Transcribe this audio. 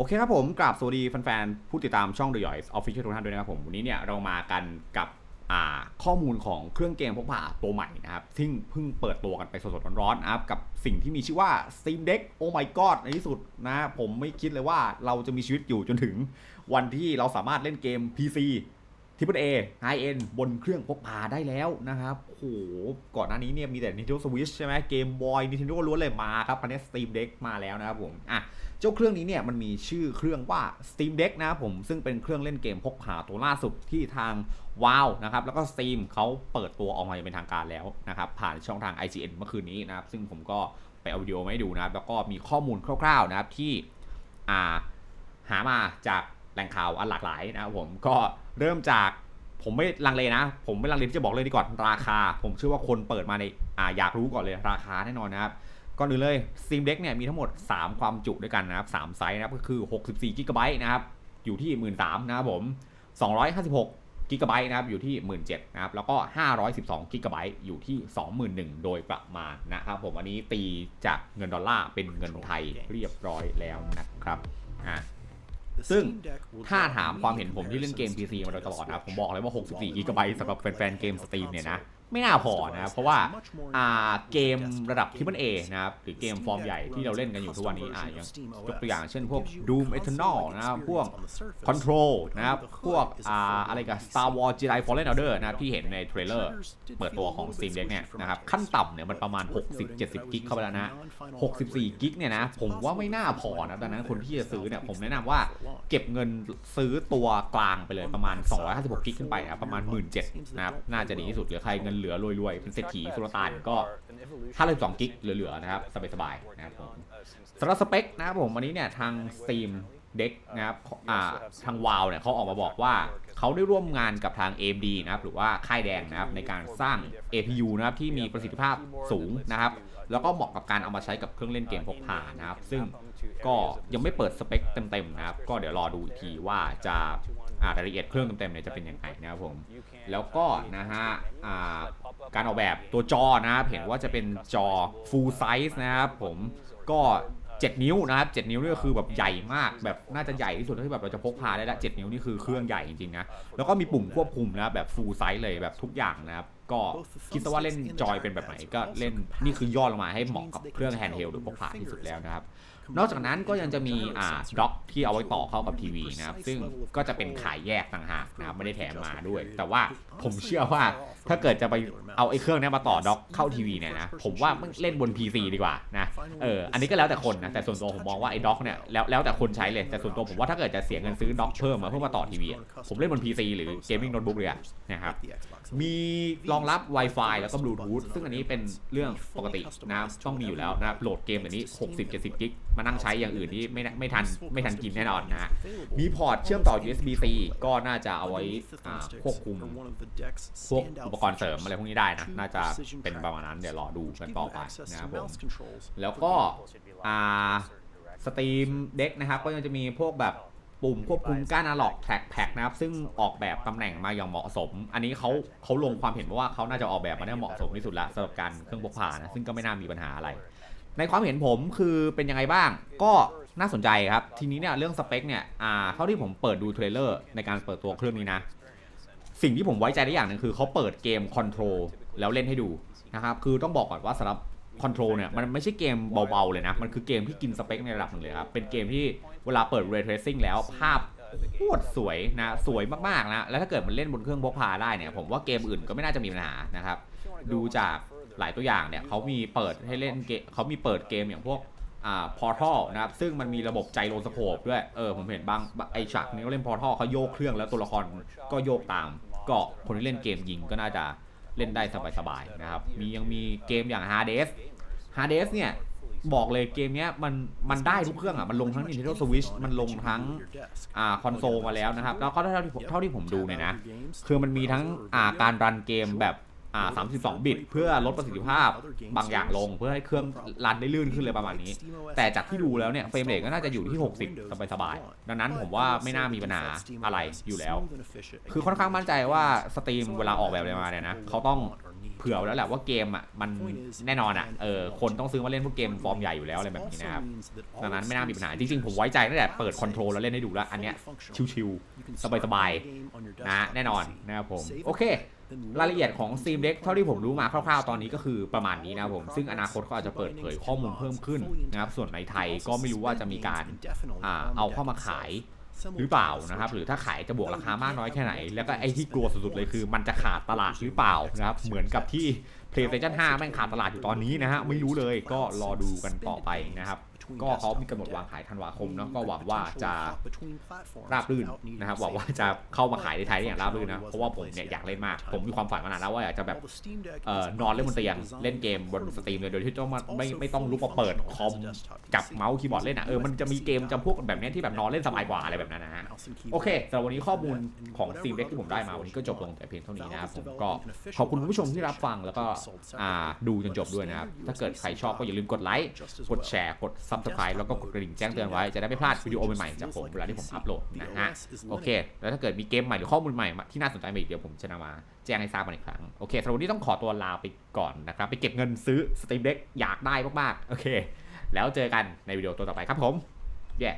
โอเคครับผมกราบสวัสดีแฟนๆ ผู้ติดตามช่อง The Yoys Official ทุกท่านด้วยนะครับผม วันนี้เนี่ยเรามากันกับข้อมูลของเครื่องเกมพกพาตัวใหม่นะครับ ซึ่งเพิ่งเปิดตัวกันไปสดๆ ร้อนๆนะครับกับสิ่งที่มีชื่อว่า Steam Deck โอ้ my god ในที่สุดนะผมไม่คิดเลยว่าเราจะมีชีวิตอยู่จนถึงวันที่เราสามารถเล่นเกม PC ทิปเปิลเอไฮเอ็นบนเครื่องพกพาได้แล้วนะครับโอ้โหก่อนหน้านี้เนี่ยมีแต่ Nintendo Switch ใช่ไหมเกมบอย Nintendo ล้วนเลยมาครับพันนี้ Steam Deck มาแล้วนะครับผมอะเจ้าเครื่องนี้เนี่ยมันมีชื่อเครื่องว่า Steam Deck นะครับผมซึ่งเป็นเครื่องเล่นเกมพกพาตัวล่าสุดที่ทาง WoW นะครับแล้วก็ Steam เขาเปิดตัวออกมาอย่างเป็นทางการแล้วนะครับผ่านช่องทาง IGN เมื่อคืนนี้นะครับซึ่งผมก็ไปเอาวิดีโอมาให้ดูนะครับแล้วก็มีข้อมูลคร่าวๆนะครับที่อ่าหามาจากแหล่งข่าวอันหลากหลายนะครับผมก็ เริ่มจากผมไม่ลังเลนะ ผมไม่ลังเลที่จะบอกเลยดีก่อนราคา ผมเชื่อว่าคนเปิดมาในอ่าอยากรู้ก่อนเลยราคาแน่นอนนะครับก่อนอื่นเลย Steam Deck เนี่ยมีทั้งหมด 3 ความจุด้วยกันนะครับ3ไซส์นะครับก็คือ 64 g b นะครับอยู่ที่ 13,000นะครับผม 256 g b นะครับอยู่ที่ 17,000นะครับแล้วก็ 512 g b อยู่ที่ 21,000 โดยประมาณนะครับผมอันนี้ตีจากเงินดอลลาร์เป็นเงินไทยเรียบร้อยแล้วนะครับอะ ซึ่งถ้าถามความเห็นผมที่เล่นเกม PC มาโดยตลอดนะครับผมบอกเลยว่า 64 g b สำหรับแฟนๆเกม Steam เนี่ยนะ ไม่น่าพอนะครับเพราะว่าอ่าเกมระดับที่มันเอนะครับหรือเกมฟอร์มใหญ่ที่เราเล่นกันอยู่ทุกวันนี้อ่าอย่างยกตัวอย่างเช่นพวก Doom Eternal นะครับพวก Control นะครับพวกอ่าอะไรกับ Star Wars Jedi Fallen Order นะครับที่เห็นในเทรลเลอร์เปิดตัวของ Steam Deck เนี่ยนะครับขั้นต่ำเนี่ยมันประมาณ 60-70 กิกเข้าไปแล้วนะ 64 กิกเนี่ยนะผมว่าไม่น่าพอนะดังนั้นคนที่จะซื้อเนี่ยผมแนะนำว่าเก็บเงินซื้อตัวกลางไปเลยประมาณ 256 กิกขึ้นไปนะประมาณ 17,000นะครับน่าจะดีที่สุดหรือใครเงินเหลือรวยๆเป็นเศรษฐีสุลต่านก็ถ้าเลย2กิกเหลือๆนะครับสบายๆนะครับผมสำหรับสเปคนะครับผมวันนี้เนี่ยทาง Steam Deck นะครับอ่าทาง WoW เนี่ยเขาออกมาบอกว่าเขาได้ร่วมงานกับทาง AMD นะครับหรือว่าค่ายแดงนะครับในการสร้าง APU นะครับที่มีประสิทธิภาพสูงนะครับแล้วก็เหมาะกับการเอามาใช้กับเครื่องเล่นเกมพกพานะครับ ซึ่งก็ยังไม่เปิดสเปคเต็มๆนะครับ ก็เดี๋ยวรอดูอีกทีว่าจะอ่า รายละเอียดเครื่องเต็มๆเนี่ยจะเป็นยังไงนะครับผม แล้วก็นะฮะอ่าการออกแบบตัวจอนะครับเห็นว่าจะเป็นจอ full size นะครับผมก็7 นิ้วนะครับ7นิ้วนี่ก็คือแบบใหญ่มากแบบน่าจะใหญ่ที่สุดที่แบบเราจะพกพาได้ละ7นิ้วนี่คือเครื่องใหญ่จริงๆนะแล้วก็มีปุ่มควบคุมนะครับแบบ full size เลยแบบทุกอย่างนะครับ ก็คิดซะว่าเล่นจอยเป็นแบบไหนก็เล่นนี่คือย่อลงมาให้เหมาะกับเครื่องแฮนด์เฮลหรือพกพาที่สุดแล้วนะครับ นอกจากนั้นก็ยังจะมีอ่าด็อกที่เอาไว้ต่อเข้ากับทีวีนะครับ ซึ่งก็จะเป็นขายแยกต่างหากนะครับไม่ได้แถมมาด้วย แต่ว่าผมเชื่อว่าถ้าเกิดจะไปเอาไอ้เครื่องนี้มาต่อด็อกเข้าทีวีเนี่ยนะผมว่ามันเล่นบน PC ดีกว่านะเอออันนี้ก็แล้วแต่คนนะแต่ส่วนตัวผมมองว่าไอ้ด็อกเนี่ยแล้วแล้วแต่คนใช้เลยแต่ส่วนตัวผมว่าถ้าเกิดจะเสียเงินซื้อด็อกเพิ่มมาเพื่อมาต่อทีวีผมเล่นบน PC หรือเกมมิ่งโน้ตบุ๊กเลยนะครับมีรองรับ Wi-Fi แล้วก็ Bluetooth ซึ่งอันนี้เป็นเรื่องปกตินะต้องมีอยู่แล้วนะครับโหลดเกมแบบนี้ 60-70 กิกมานั่งใช้อย่างอื่นที่ไม่ไม่ทันไม่ทันกินแน่นอนนะฮะมีพอร์ตเชื่อมต่อ USB-C ก็น่าจะเอาไว้อ่าควบคุมพวกอุปกรณ์เสริมอะไรพวกนี้ได้นะ น่าจะเป็นประมาณนั้นเดี๋ยวรอดูกันต่อไปนะครับผมแล้วก็อ่าสตรีมเด็กนะครับก็ยังจะมีพวกแบบ ปุ่มควบคุมก้านอะล็อกแท็กแพ็กนะครับ ซึ่งออกแบบตำแหน่งมาอย่างเหมาะสม อันนี้เขาเขาลงความเห็นว่าเขาน่าจะออกแบบมาได้เหมาะสมที่สุดละสำหรับการเครื่องพกพานะ ซึ่งก็ไม่น่ามีปัญหาอะไร ในความเห็นผมคือเป็นยังไงบ้าง ก็น่าสนใจครับ ทีนี้เนี่ยเรื่องสเปคเนี่ยอ่าเท่าที่ผมเปิดดูเทรลเลอร์ในการเปิดตัวเครื่องนี้นะ สิ่งที่ผมไว้ใจได้อย่างหนึ่งคือเขาเปิดเกมคอนโทรลแล้วเล่นให้ดูนะครับ คือต้องบอกก่อนว่าสำหรับ คอนโทรลเนี่ยมันไม่ใช่เกมเบาๆเลยนะ มันคือเกมที่กินสเปคในระดับหนึ่งเลยครับ เป็นเกมที่เวลาเปิด Ray Tracing แล้วภาพโคตรสวยนะ สวยมากๆนะ แล้วถ้าเกิดมันเล่นบนเครื่องพกพาได้เนี่ย ผมว่าเกมอื่นก็ไม่น่าจะมีปัญหานะครับ ดูจากหลายตัวอย่างเนี่ยเขามีเปิดให้เล่นเกมเขามีเปิดเกมอย่างพวกอ่าพอร์ทัลนะครับ ซึ่งมันมีระบบไจโรสโคปด้วย เออผมเห็นบางไอฉากนี้เขาเล่นพอร์ทัลเขาโยกเครื่องแล้วตัวละครก็โยกตาม ก็คนที่เล่นเกมยิงก็น่าจะ เล่นได้สบายๆนะครับ มียังมีเกมอย่าง Hades Hades เนี่ยบอกเลยเกมเนี้ยมันมันได้ทุกเครื่องอะ มันลงทั้ง Nintendo Switch มันลงทั้งอ่าคอนโซลมาแล้วนะครับ แล้วก็เท่าที่ผมเท่าที่ผมดูเนี่ยนะ คือมันมีทั้งอ่าการรันเกมแบบ อ่า32 บิต เพื่อลดประสิทธิภาพบางอย่างลงเพื่อให้เครื่องรันได้ลื่นขึ้นเลยประมาณนี้ แต่จากที่ดูแล้วเนี่ยเฟรมเรทก็น่าจะอยู่ที่ 60 สบายๆ ดังนั้นผมว่าไม่น่ามีปัญหาอะไรอยู่แล้ว คือค่อนข้างมั่นใจว่าสตรีมเวลาออกแบบอะไรมาเนี่ยนะเขาต้อง เผื่อไว้แล้วแหละว่าเกมอะมันแน่นอนอะเออคนต้องซื้อมาเล่นพวกเกมฟอร์มใหญ่อยู่แล้วอะไรแบบนี้นะครับดังนั้นไม่น่ามีปัญหาจริงๆ ผมไว้ใจตั้งแต่เปิดคอนโทรลแล้วเล่นให้ดูแล้ว อันเนี้ยชิวๆสบายๆนะแน่นอนนะครับผมโอเครายละเอียดของ Steam Deck เท่าที่ผมรู้มาคร่าวๆ ตอนนี้ก็คือประมาณนี้นะครับผม ซึ่งอนาคตเขาอาจจะเปิดเผยข้อมูลเพิ่มขึ้นนะครับ ส่วนในไทยก็ไม่รู้ว่าจะมีการอ่าเอาเข้ามาขาย หรือเปล่านะครับ หรือถ้าขายจะบวกราคามากน้อยแค่ไหน แล้วก็ไอ้ที่กลัวสุดๆเลยคือ มันจะขาดตลาดหรือเปล่านะครับ เหมือนกับที่ PlayStation 5 แม่งขาดตลาดอยู่ตอนนี้นะฮะไม่รู้เลยก็รอดูกันต่อไปนะครับ ก็เขามีกำหนดวางขายธันวาคมเนาะก็หวังว่าจะราบรื่นนะครับหวังว่าจะเข้ามาขายในไทยได้อย่างราบรื่นนะเพราะว่าผมเนี่ยอยากเล่นมาก ผมมีความฝันมานานแล้วว่าอยากจะแบบเอ่อนอนเล่นบนเตียงเล่นเกมบนสตรีมเลยโดยที่ต้องมาไม่ไม่ต้องลุกมาเปิดคอมจับเมาส์คีย์บอร์ดเล่นอะเออมันจะมีเกมจำพวกแบบเนี้ยที่แบบนอนเล่นสบายกว่าอะไรแบบนั้นนะฮะโอเคสำหรับวันนี้ข้อมูลของ Steam Deck ที่ผมได้มาวันนี้ก็จบลงแต่เพียงเท่านี้นะครับผมก็ขอบคุณคุณผู้ชมที่รับฟังแล้วก็อ่าดูจนจบด้วยนะครับถ้าเกิดใครชอบก็อย่าลืมกดไลค์กดแชร์กด Subscribe แล้วก็กดกระดิ่งแจ้งเตือนไว้จะได้ไม่พลาดวิดีโอใหม่ๆจากผมเวลาที่ผมอัพโหลดนะฮะโอเค แล้วถ้าเกิดมีเกมใหม่หรือข้อมูลใหม่ที่น่าสนใจมาอีกเดี๋ยวผมจะนำมาแจ้งให้ทราบกันอีกครั้งโอเคสำหรับวันนี้ต้องขอตัวลาไปก่อนนะครับไปเก็บเงินซื้อสตรีมเด็กอยากได้มากๆโอเค แล้วเจอกันในวิดีโอตัวต่อไปครับผมแย่